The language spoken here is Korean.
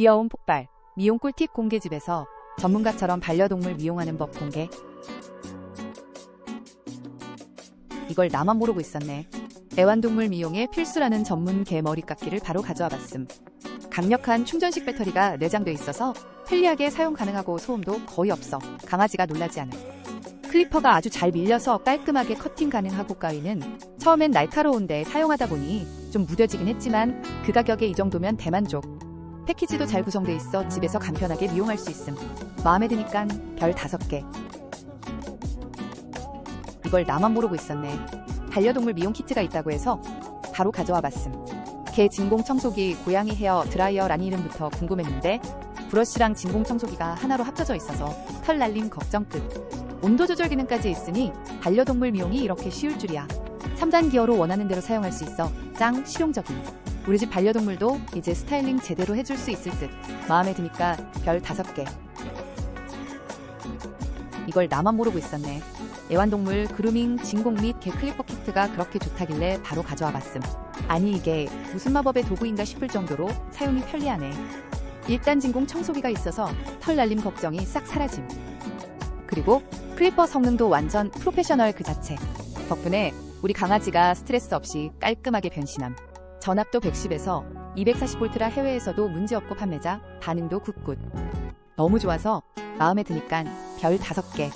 귀여운 폭발, 미용 꿀팁 공개집에서 전문가처럼 반려동물 미용하는 법 공개. 이걸 나만 모르고 있었네. 애완동물 미용에 필수라는 전문 개 머리 깎기를 바로 가져와 봤음. 강력한 충전식 배터리가 내장돼 있어서 편리하게 사용 가능하고 소음도 거의 없어 강아지가 놀라지 않아. 클리퍼가 아주 잘 밀려서 깔끔하게 커팅 가능하고 가위는 처음엔 날카로운데 사용하다 보니 좀 무뎌지긴 했지만 그 가격에 이 정도면 대만족. 패키지도 잘 구성돼 있어 집에서 간편하게 미용할 수 있음. 마음에 드니까 별 다섯 개. 이걸 나만 모르고 있었네. 반려동물 미용 키트가 있다고 해서 바로 가져와 봤음. 개 진공 청소기, 고양이 헤어 드라이어라는 이름부터 궁금했는데 브러쉬랑 진공 청소기가 하나로 합쳐져 있어서 털 날림 걱정 끝. 온도 조절 기능까지 있으니 반려동물 미용이 이렇게 쉬울 줄이야. 3단 기어로 원하는 대로 사용할 수 있어 짱 실용적인. 우리 집 반려동물도 이제 스타일링 제대로 해줄 수 있을 듯. 마음에 드니까 별 다섯 개. 이걸 나만 모르고 있었네. 애완동물 그루밍 진공 및 개 클리퍼 키트가 그렇게 좋다길래 바로 가져와 봤음. 아니 이게 무슨 마법의 도구인가 싶을 정도로 사용이 편리하네. 일단 진공 청소기가 있어서 털 날림 걱정이 싹 사라짐. 그리고 클리퍼 성능도 완전 프로페셔널 그 자체. 덕분에 우리 강아지가 스트레스 없이 깔끔하게 변신함. 전압도 110에서 240V라 해외에서도 문제없고 판매자 반응도 굿굿. 너무 좋아서 마음에 드니까 별 5개.